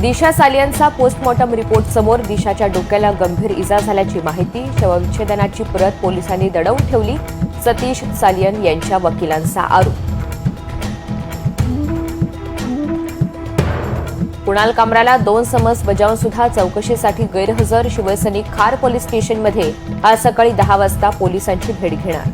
दिशा सालियनचा postmortem report समोर दिशाच्या डोक्याला गंभीर इजा झाल्याची माहिती शवविच्छेदनाची प्रत पोलिसांनी दडवून ठेवली. सतीश सालियन यांच्या वकिलांचा आरोप. कुणाल कामराला दोन समज बजावून सुद्धा चौकशीसाठी गैरहजर शिवसैनिक खार पोलीस स्टेशनमध्ये आज सकाळी दहा वाजता पोलिसांची भेट घेणार.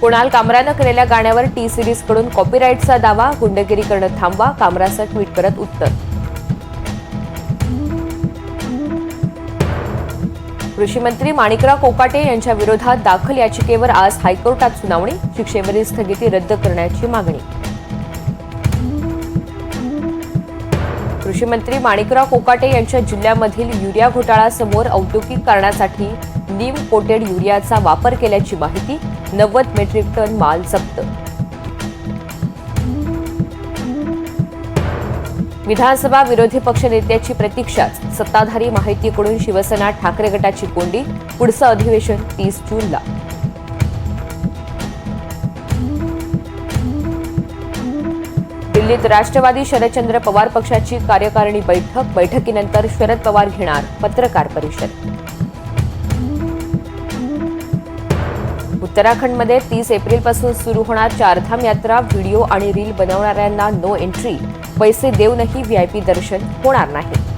कुणाल कामरानं केलेल्या गाण्यावर टी सिरीजकडून कॉपीराईटचा दावा गुंडगिरी करणं थांबवा कामराचं ट्विट करत उत्तर. कृषी मंत्री माणिकराव कोकाटे यांच्या विरोधात दाखल याचिकेवर आज हायकोर्टात सुनावणी शिक्षेवरील स्थगिती रद्द करण्याची मागणी. कृषी मंत्री माणिकराव कोकाटे यांच्या जिल्ह्यामधील युरिया घोटाळासमोर औद्योगिक कारणासाठी नीम कोटेड युरियाचा वापर केल्याची माहिती नव्वद मेट्रिक टन माल जप्त. विधानसभा विरोधी पक्षनेत्याची प्रतीक्षाच सत्ताधारी माहितीकडून शिवसेना ठाकरे गटाची कोंडी पुढचं अधिवेशन तीस जूनला. दिल्लीत राष्ट्रवादी शरदचंद्र पवार पक्षाची कार्यकारिणी बैठक. बैठकीनंतर शरद पवार घेणार पत्रकार परिषद. उत्तराखंडमध्ये तीस एप्रिलपासून सुरू होणार चारधाम यात्रा. व्हिडिओ आणि रील बनवणाऱ्यांना नो एंट्री पैसे देऊनही व्हीआयपी दर्शन होणार नाही.